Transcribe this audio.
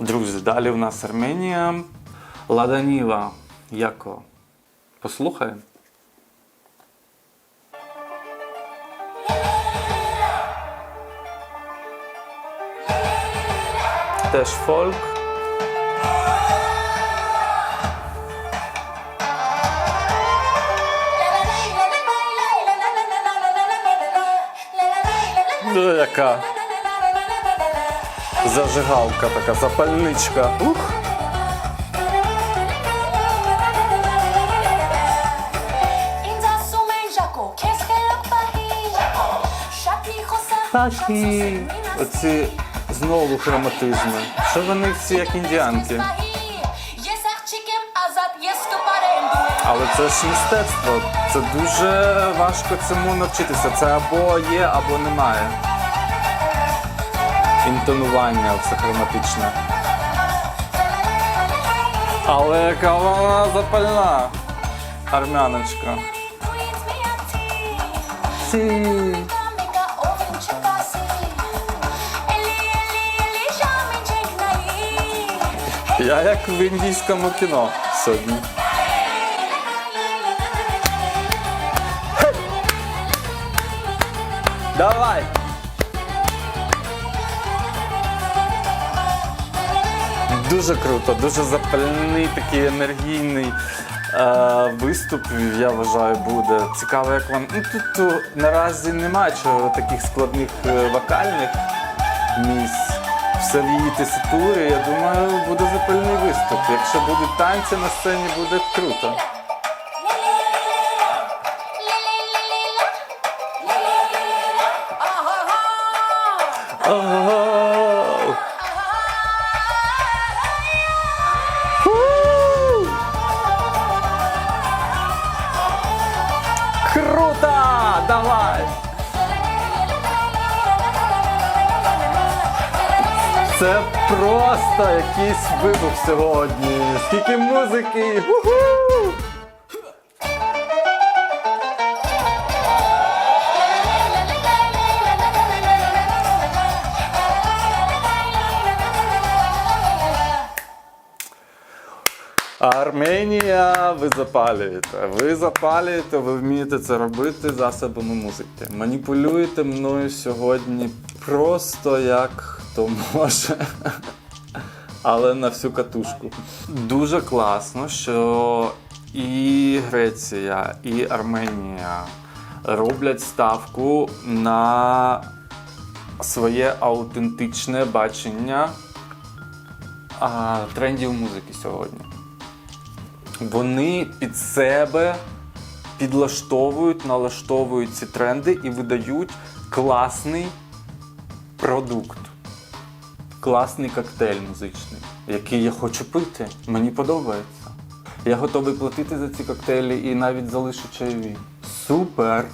Друзі, далі в нас Арменія. Ладаніва. Яко? Послухаємо. Теж фольк. Ну, яка зажигалка така, запальничка. Ух. Пахі. Оці знову хроматизми. Що вони всі як індіанки? Але це ж мистецтво. Це дуже важко цьому навчитися. Це або є, або немає. Інтонування все хроматичне. Але яка вона запальна. Армяночка. Сі. Я як в індійському кіно сьогодні. Давай! Дуже круто, дуже запальний, такий енергійний е, виступ, я вважаю, буде. Цікаво, як вам. Ну, тут е, наразі немає чого таких складних е, вокальних місць. Все в її теситурі, я думаю, буде запальний виступ. Якщо будуть танці на сцені, буде круто. Ого! Круто! Давай! Це просто якийсь вибух сьогодні. Скільки музики! Уху! Арменія, ви запалюєте. Ви запалюєте, ви вмієте це робити засобами музики. Маніпулюєте мною сьогодні просто як хто може. Але на всю катушку. Дуже класно, що і Греція, і Арменія роблять ставку на своє аутентичне бачення трендів музики сьогодні. Вони під себе підлаштовують, налаштовують ці тренди і видають класний продукт, класний коктейль музичний, який я хочу пити. Мені подобається. Я готовий платити за ці коктейлі і навіть залишу чайові. Супер!